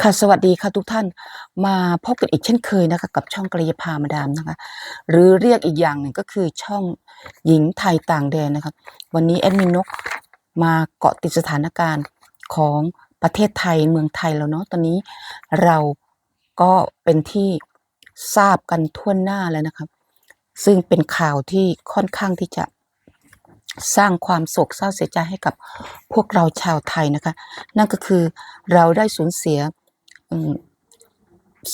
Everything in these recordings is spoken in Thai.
ค่ะสวัสดีค่ะทุกท่านมาพบกันอีกเช่นเคยนะคะ กับช่องกระยาพามาดามนะคะ หรือเรียกอีกอย่างหนึ่งก็คือช่องหญิงไทยต่างแดนนะคะวันนี้แอดมินนกมาเกาะติดสถานการณ์ของประเทศไทยเมืองไทยแล้วเนาะตอนนี้เราก็เป็นที่ทราบกันทั่วหน้าแล้วนะครับ ซึ่งเป็นข่าวที่ค่อนข้างที่จะสร้างความโศกเศร้าเสียใจให้กับพวกเราชาวไทยนะคะ นั่นก็คือเราได้สูญเสีย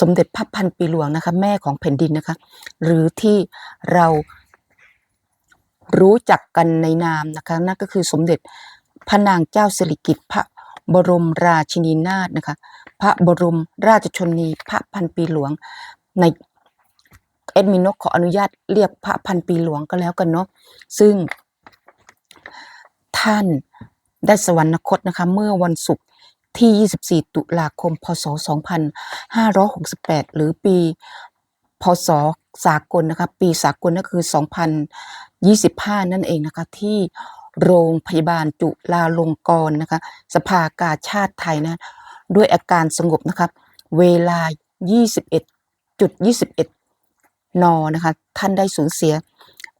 สมเด็จพระพันปีหลวงนะคะแม่ของแผ่นดินนะคะ หรือที่เรารู้จักกันในนามนะคะนั่นก็คือสมเด็จพระนางเจ้าสิริกิติ์พระบรมราชินีนาถนะคะ พระบรมราชชนนีพระพันปีหลวงในเอ็ดมินกขออนุญาตเรียกพระพันปีหลวงก็แล้วกันเนาะซึ่งท่านได้สวรรคตนะคะ เมื่อวันศุกร์ ที่ 24 ตุลาคม พศ 2568 หรือปี พศสากลนะคะ ปีสากลก็คือ 2025 นั่นเองนะคะ ที่โรงพยาบาลจุฬาลงกรณ์นะคะ สภากาชาติไทยนะ ด้วยอาการสงบนะคะ เวลา 21.21 น นะคะ ท่านได้สูญเสีย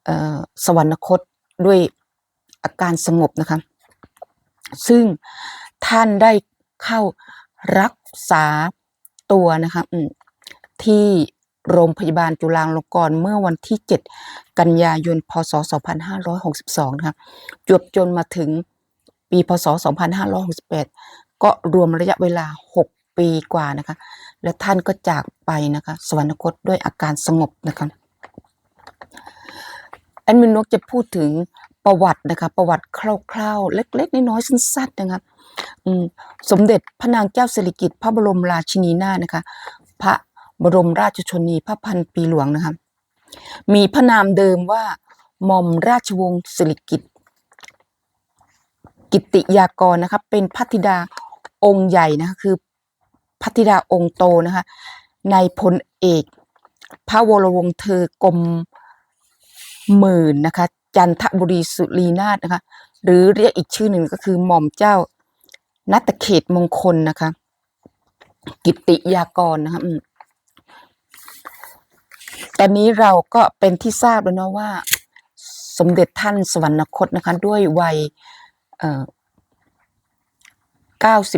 เอ่อสวรรคตด้วยอาการสงบนะคะ ซึ่งท่านได้ เข้ารักษาตัวนะคะที่โรงพยาบาลจุฬาลงกรณ์เมื่อวันที่ 7 กันยายน พศ 2562 นะคะจวบจนมาถึงปี พศ 2568 ก็รวมระยะเวลา 6 ปีกว่านะคะ และท่านก็จากไปนะคะ สวรรคตด้วยอาการสงบนะคะแอดมินนกจะพูดถึง ประวัตินะคะ ประวัติคร่าวๆ เล็ก ๆ น้อยๆสั้นๆนะคะสมเด็จพระนางเจ้าสิริกิติ์พระบรมราชินีนาถนะคะ พระบรมราชชนีพระพันปีหลวงนะคะมีพระนามเดิมว่าหม่อมราชวงศ์สิริกิติ์กิติยากรนะคะเป็นพัธิดาองค์ใหญ่นะคะคือพัธิดาองค์โตนะคะในพลเอก พระวรวงศ์เธอกรมหมื่นนะคะ จันทบุรีสุรีนาถนะคะ หรือเรียกอีกชื่อหนึ่งก็คือหม่อมเจ้านัตเขตมงคลนะคะ กิติยากรนะคะตอนนี้เราก็เป็นที่ทราบแล้วเนาะว่า สมเด็จท่านสวรรคตนะคะ ด้วยวัยเอ่อ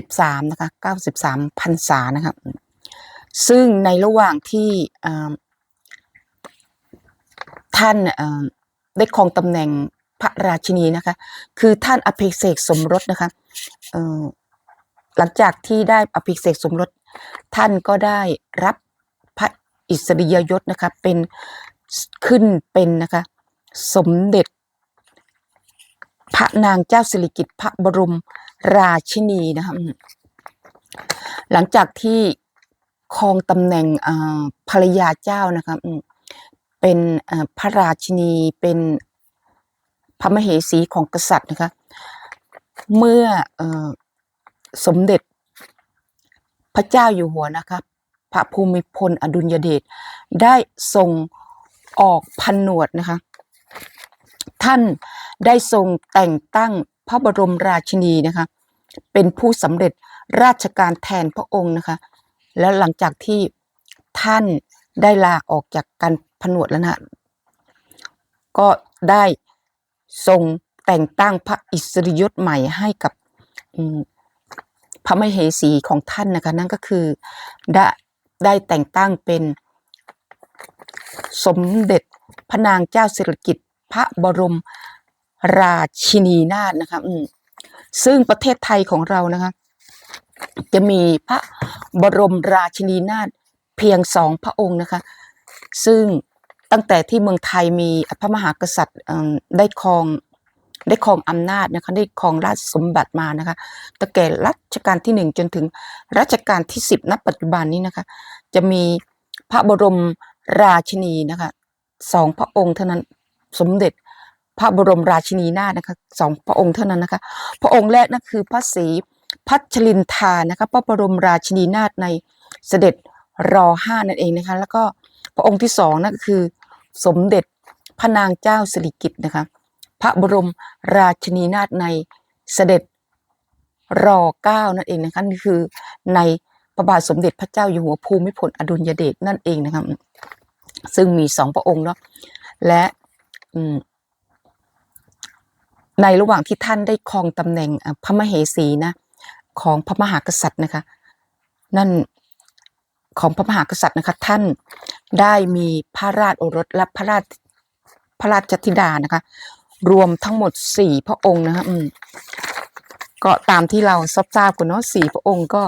93นะคะ93พรรษานะคะซึ่งในระหว่างที่ท่านอ ได้ครองตำแหน่งพระราชินีนะคะ คือท่านอภิเษกสมรสนะคะหลังจากที่ได้อภิเษกสมรส ท่านก็ได้รับพระอิสริยยศนะคะเป็นขึ้นเป็นนะคะสมเด็จ พระนางเจ้าสิริกิติ์พระบรมราชินีนะคะหลังจากที่ครองตำแหน่งภรรยาเจ้านะคะ เป็นพระราชินีเป็นพระมเหสีของกษัตริย์นะคะ เมื่ออสมเด็จพระเจ้าอยู่หัวนะคะพระภูมิพลอดุลยเดชได้ทรงออกผนวดนะคะ ท่านได้ทรงแต่งตั้งพระบรมราชินีนะคะเป็นผู้สำเร็จราชการแทนพระองค์นะคะ แล้วหลังจากที่ท่าน ได้ลาออกจากการผนวดแล้วนะก็ได้ทรงแต่งตั้งพระอิสริยศใหม่ให้กับพระมเหสีของท่านนะคะนั่นก็คือได้ได้แต่งตั้งเป็นสมเด็จพระนางเจ้าสิริกิติ์พระบรมราชินีนาถนะคะซึ่งประเทศไทยของเรานะคะ จะมีพระบรมราชินีนาถ เพียงสองพระองค์นะคะ ซึ่งตั้งแต่ที่เมืองไทยมีพระมหากษัตริย์ได้ครองได้ครองอำนาจนะคะได้ครองราชสมบัติมานะคะตั้งแต่รัชกาลที่หนึ่งจนถึงรัชกาลที่สิบณปัจจุบันนี้นะคะ จะมีพระบรมราชินีนะคะสองพระองค์เท่านั้นสมเด็จพระบรมราชินีนาถนะคะสองพระองค์เท่านั้นนะคะ พระองค์แรกนั่นคือพระศรีพัชรินทานะคะพระบรมราชินีนาถในเสด็จ รอห้านั่นเองนะคะ แล้วก็พระองค์ที่สองนั่นก็คือ สมเด็จพระนางเจ้าสิริกิติ์นะคะ พระบรมราชินีนาถในเสด็จรอเก้านั่นเองนะคะนี่คือในประบาทสมเด็จพระเจ้าอยู่หัวภูมิพลอดุลยเดชนั่นเองนะครับซึ่งมีสองพระองค์เนาะและในระหว่างที่ท่านได้ครองตำแหน่งพระมเหสีนะของพระมหากษัตริย์นะคะ นั่น ของพระมหากษัตริย์นะคะท่านได้มีพระราชโอรสและพระราชพระราชธิดานะคะ รวมทั้งหมดสี่พระองค์นะคะก็ตามที่เราทราบทราบกันเนาะสี่พระองค์ก็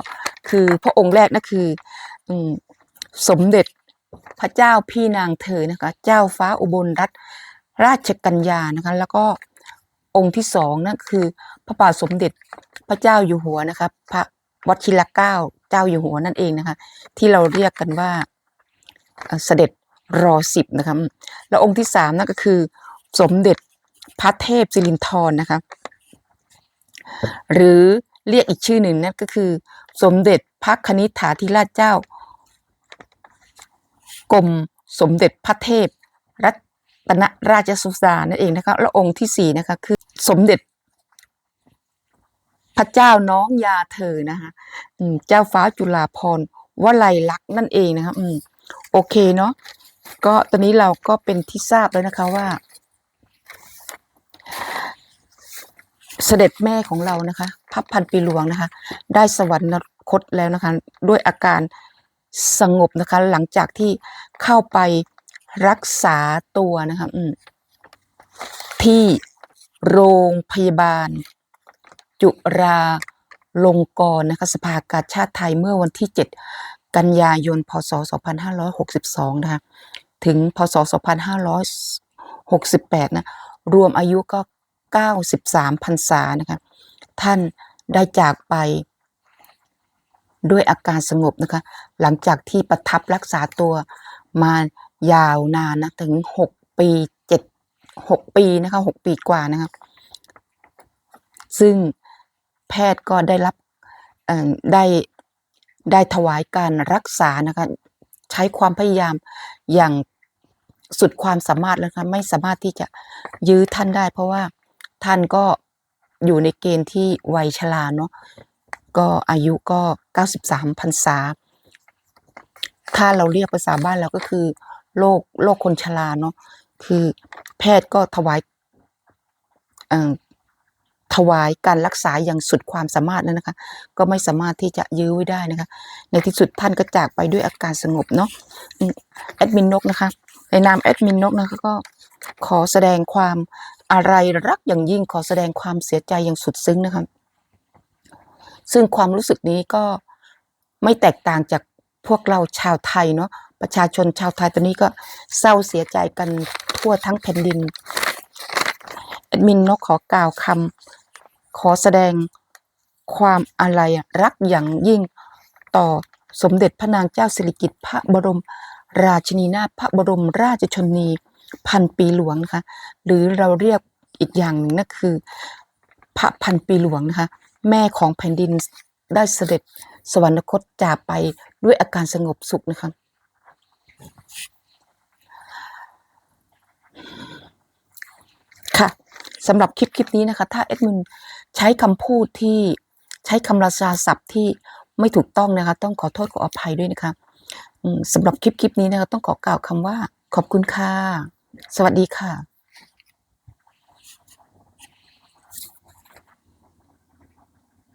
คือพระองค์แรกนั่นคืออสมเด็จพระเจ้าพี่นางเธอนะคะ เจ้าฟ้าอุบลรัตนราชกัญญานะคะ แล้วก็องค์ที่สองนั่นคือ พระบาทสมเด็จพระเจ้าอยู่หัวนะคะ พระ วัดชิรเก้าเจ้าอยู่หัวนั่นเองนะคะ ที่เราเรียกกันว่าเสด็จรอสิบนะคะแล้วองค์ที่สามนั่นก็คือ สมเด็จพระเทพสิรินธรนะคะ หรือเรียกอีกชื่อหนึ่งนั่นก็คือ สมเด็จพระคณิษฐาธิราชเจ้ากรมสมเด็จพระเทพรัตนราชสุดานั่นเองนะคะแล้วองค์ที่สี่นะคะคือสมเด็จ พระเจ้าน้องยาเธอนะคะอืมเจ้าฟ้าจุฬาภรวลัยลักษณ์นั่นเองนะคะอืมโอเคเนาะก็ตอนนี้เราก็เป็นที่ทราบแล้วนะคะว่า เสด็จแม่ของเรานะคะพระพันปีหลวงนะคะ ได้สวรรคตแล้วนะคะ ด้วยอาการสงบนะคะ หลังจากที่เข้าไปรักษาตัวนะคะอืมที่โรงพยาบาล จุราลงกรณ์นะคะสภากาชาติไทยเมื่อวันที่ 7 กันยายน พศ 2562 นะคะถึงพศ 2568 นะ รวมอายุก็ 93พรรษานะคะท่านได้จากไปด้วยอาการสงบนะคะ หลังจากที่ประทับรักษาตัวมายาวนานนะ ถึง 6 ปี7 6ปีนะคะ 6 ปีกว่านะคะ ซึ่ง แพทย์ก็ได้รับได้ได้ถวายการรักษานะคะใช้ความพยายามอย่างสุดความสามารถแล้วคะไม่สามารถที่จะยื้อท่านได้ เพราะว่าท่านก็อยู่ในเกณฑ์ที่วัยชราเนาะก็อายุก็ 93พรรษา ถ้าเราเรียกภาษาบ้านเราก็คือโรคโรคคนชราเนาะคือแพทย์ก็ถวาย ถวายการรักษาอย่างสุดความสามารถแล้วนะคะ ก็ไม่สามารถที่จะยื้อไว้ได้นะคะ ในที่สุดท่านก็จากไปด้วยอาการสงบเนาะแอดมินนกนะคะในนามแอดมินนกนะคะก็ขอแสดงความอะไรรักอย่างยิ่งขอแสดงความเสียใจอย่างสุดซึ้งนะคะซึ่งความรู้สึกนี้ก็ไม่แตกต่างจากพวกเราชาวไทยเนาะประชาชนชาวไทยตอนนี้ก็เศร้าเสียใจกันทั่วทั้งแผ่นดินแอดมินนกขอกล่าวคำ ขอแสดงความอะไรอะรักอย่างยิ่งต่อสมเด็จพระนางเจ้าสิริกิติ์พระบรม ราชินีนาถพระบรมราชชนนีพันปีหลวงนะคะหรือเราเรียกอีกอย่างหนึ่งนั่นคือ พระพันปีหลวงนะคะแม่ของแผ่นดินได้เสด็จสวรรคตจากไปด้วยอาการสงบสุขนะคะค่ะสำหรับคลิปคลิปนี้นะคะ ถ้าเอ็ดมิน ใช้คำพูดที่ใช้คำราชาศัพท์ที่ไม่ถูกต้องนะคะ ต้องขอโทษขออภัยด้วยนะคะสำหรับคลิปคลิปนี้นะคะต้องขอกล่าวคำว่า ขอบคุณค่ะ สวัสดีค่ะ